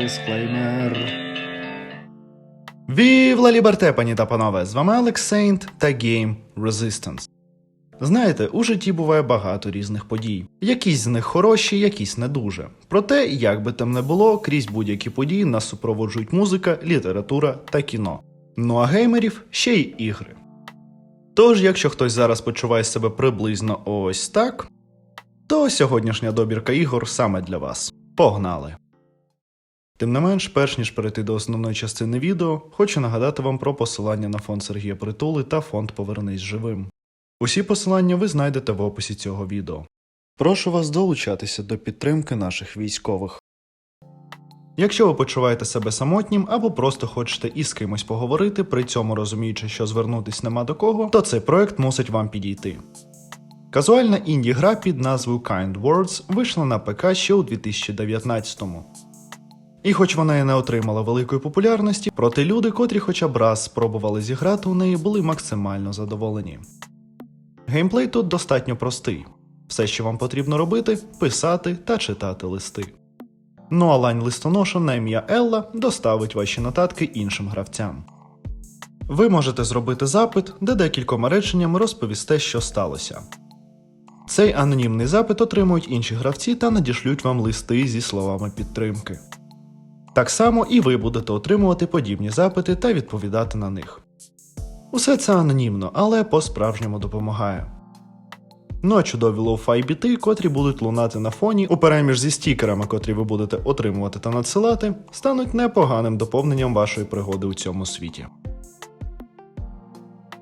дисклеймер. Вівла Ліберте, пані та панове! З вами Алекс та Game Resistance. Знаєте, у житті буває багато різних подій. Якісь з них хороші, якісь не дуже. Проте, як би там не було, крізь будь-які події нас супроводжують музика, література та кіно. Ну а геймерів ще й ігри. Тож, якщо хтось зараз почуває себе приблизно ось так, то сьогоднішня добірка ігор саме для вас. Погнали! Тим не менш, перш ніж перейти до основної частини відео, хочу нагадати вам про посилання на фонд Сергія Притули та фонд Повернись живим. Усі посилання ви знайдете в описі цього відео. Прошу вас долучатися до підтримки наших військових. Якщо ви почуваєте себе самотнім або просто хочете із кимось поговорити, при цьому розуміючи, що звернутись нема до кого, то цей проект мусить вам підійти. Казуальна інді гра під назвою Kind Words вийшла на ПК ще у 2019-му. І хоч вона і не отримала великої популярності, проте люди, котрі хоча б раз спробували зіграти у неї, були максимально задоволені. Геймплей тут достатньо простий. Все, що вам потрібно робити, писати та читати листи. Ну а лань листоноша на ім'я Елла доставить ваші нотатки іншим гравцям. Ви можете зробити запит, де декількома реченнями розповісте, що сталося. Цей анонімний запит отримують інші гравці та надішлють вам листи зі словами підтримки. Так само і ви будете отримувати подібні запити та відповідати на них. Усе це анонімно, але по-справжньому допомагає. Ну а чудові лоу-фай біти, котрі будуть лунати на фоні, у переміж зі стікерами, котрі ви будете отримувати та надсилати, стануть непоганим доповненням вашої пригоди у цьому світі.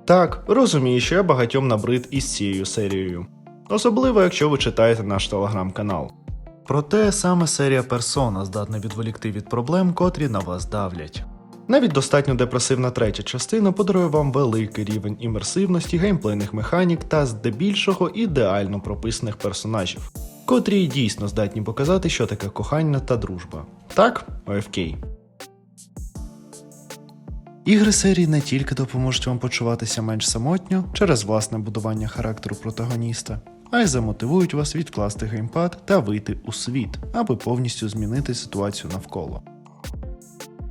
Так, розумію, що я багатьом набрид із цією серією. Особливо, якщо ви читаєте наш телеграм-канал. Проте саме серія персона здатна відволікти від проблем, котрі на вас давлять. Навіть достатньо депресивна третя частина подарує вам великий рівень імерсивності, геймплейних механік та здебільшого ідеально прописаних персонажів, котрі дійсно здатні показати, що таке кохання та дружба. Так, ОФК. Ігри серії не тільки допоможуть вам почуватися менш самотньо через власне будування характеру протагоніста, а й замотивують вас відкласти геймпад та вийти у світ, аби повністю змінити ситуацію навколо.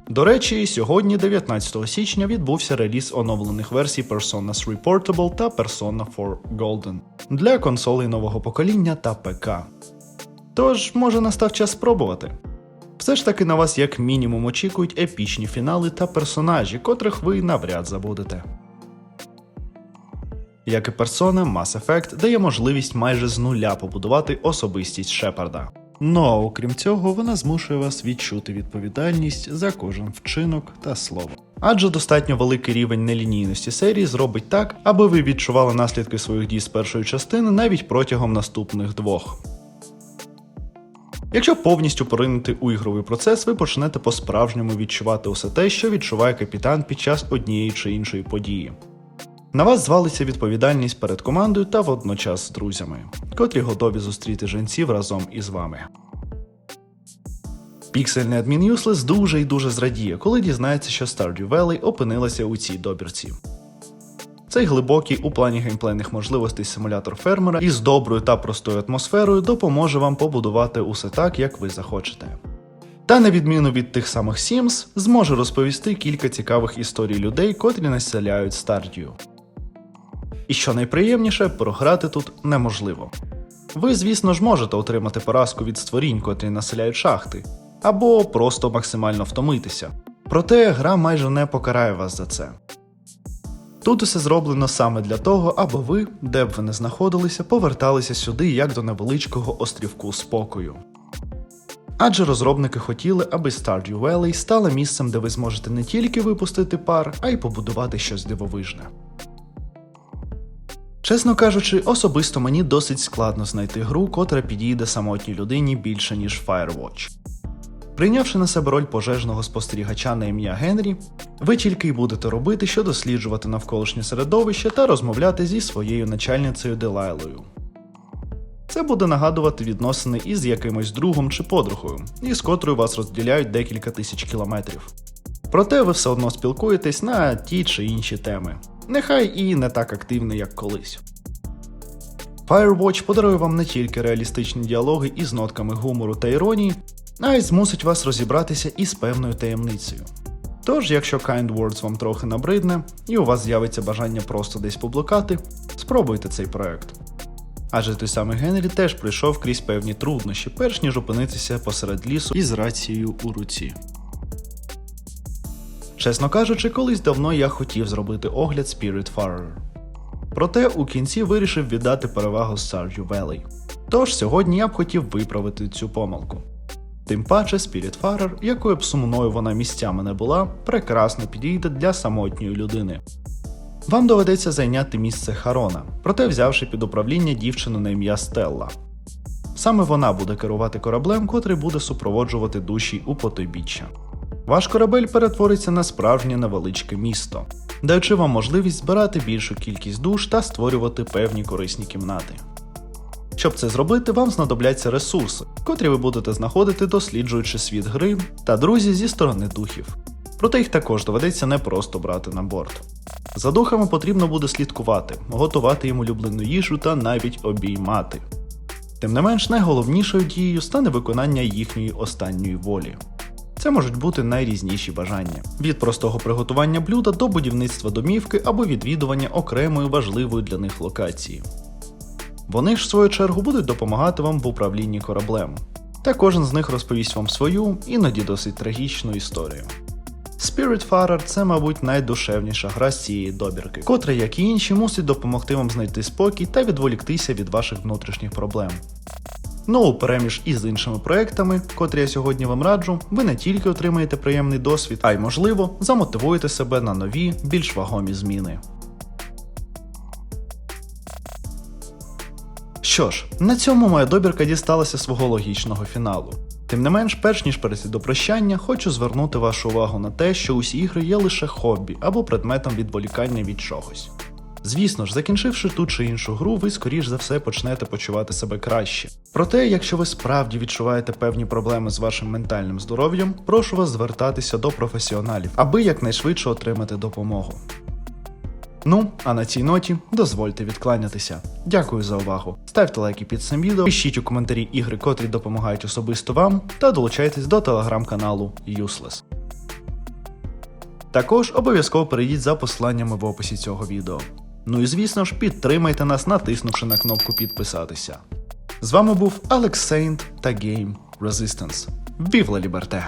До речі, сьогодні, 19 січня, відбувся реліз оновлених версій Persona 3 Portable та Persona 4 Golden для консолей нового покоління та ПК. Тож, може настав час спробувати. Все ж таки на вас як мінімум очікують епічні фінали та персонажі, котрих ви навряд забудете. Як і Persona, Mass Effect дає можливість майже з нуля побудувати особистість Шепарда. Ну а окрім цього, вона змушує вас відчути відповідальність за кожен вчинок та слово. Адже достатньо великий рівень нелінійності серії зробить так, аби ви відчували наслідки своїх дій з першої частини навіть протягом наступних двох. Якщо повністю поринути у ігровий процес, ви почнете по-справжньому відчувати усе те, що відчуває капітан під час однієї чи іншої події. На вас звалиться відповідальність перед командою та водночас з друзями, котрі готові зустріти жінців разом із вами. Піксельний адмін Useless дуже і дуже зрадіє, коли дізнається, що Stardew Valley опинилася у цій добірці. Цей глибокий у плані геймплейних можливостей симулятор фермера із доброю та простою атмосферою допоможе вам побудувати усе так, як ви захочете. Та на відміну від тих самих Sims, зможе розповісти кілька цікавих історій людей, котрі населяють Stardew. І що найприємніше, програти тут неможливо. Ви, звісно ж, можете отримати поразку від створінь, котрі населяють шахти, або просто максимально втомитися. Проте гра майже не покарає вас за це. Тут усе зроблено саме для того, аби ви, де б ви не знаходилися, поверталися сюди як до невеличкого острівку спокою. Адже розробники хотіли, аби Stardew Valley стала місцем, де ви зможете не тільки випустити пар, а й побудувати щось дивовижне. Чесно кажучи, особисто мені досить складно знайти гру, котра підійде самотній людині більше, ніж Firewatch. Прийнявши на себе роль пожежного спостерігача на ім'я Генрі, ви тільки й будете робити, що досліджувати навколишнє середовище та розмовляти зі своєю начальницею Делайлою. Це буде нагадувати відносини із якимось другом чи подругою, із котрою вас розділяють декілька тисяч кілометрів. Проте ви все одно спілкуєтесь на ті чи інші теми, нехай і не так активно, як колись. Firewatch подарує вам не тільки реалістичні діалоги із нотками гумору та іронії, а й змусить вас розібратися із певною таємницею. Тож, якщо Kind Words вам трохи набридне, і у вас з'явиться бажання просто десь поблукати, спробуйте цей проект. Адже той самий Генрі теж пройшов крізь певні труднощі, перш ніж опинитися посеред лісу із рацією у руці. Чесно кажучи, колись давно я хотів зробити огляд Spiritfarer. Проте у кінці вирішив віддати перевагу Stardew Valley. Тож сьогодні я б хотів виправити цю помилку. Тим паче Spiritfarer, якою б сумною вона місцями не була, прекрасно підійде для самотньої людини. Вам доведеться зайняти місце Харона, проте взявши під управління дівчину на ім'я Стелла. Саме вона буде керувати кораблем, котрий буде супроводжувати душі у потойбіччя. Ваш корабель перетвориться на справжнє невеличке місто, даючи вам можливість збирати більшу кількість душ та створювати певні корисні кімнати. Щоб це зробити, вам знадобляться ресурси, котрі ви будете знаходити, досліджуючи світ гри та друзі зі сторони духів. Проте їх також доведеться не просто брати на борт. За духами потрібно буде слідкувати, готувати їм улюблену їжу та навіть обіймати. Тим не менш, найголовнішою дією стане виконання їхньої останньої волі. Це можуть бути найрізніші бажання: від простого приготування блюда до будівництва домівки або відвідування окремої важливої для них локації. Вони ж, в свою чергу, будуть допомагати вам в управлінні кораблем. Та кожен з них розповість вам свою, іноді досить трагічну історію. Spiritfarer – це, мабуть, найдушевніша гра з цієї добірки, котра, як і інші, мусить допомогти вам знайти спокій та відволіктися від ваших внутрішніх проблем. Ну, переміж із іншими проектами, котрі я сьогодні вам раджу, ви не тільки отримаєте приємний досвід, а й, можливо, замотивуєте себе на нові, більш вагомі зміни. Що ж, на цьому моя добірка дісталася свого логічного фіналу. Тим не менш, перш ніж перейти до прощання, хочу звернути вашу увагу на те, що усі ігри є лише хобі або предметом відволікання від чогось. Звісно ж, закінчивши ту чи іншу гру, ви скоріш за все почнете почувати себе краще. Проте, якщо ви справді відчуваєте певні проблеми з вашим ментальним здоров'ям, прошу вас звертатися до професіоналів, аби якнайшвидше отримати допомогу. Ну, а на цій ноті дозвольте відкланятися. Дякую за увагу. Ставте лайки під цим відео, пишіть у коментарі ігри, котрі допомагають особисто вам, та долучайтесь до телеграм-каналу Useless. Також обов'язково перейдіть за посиланнями в описі цього відео. Ну і звісно ж, підтримайте нас, натиснувши на кнопку підписатися. З вами був Алекс Сейнт та Game Resistance. Вівла Liberté!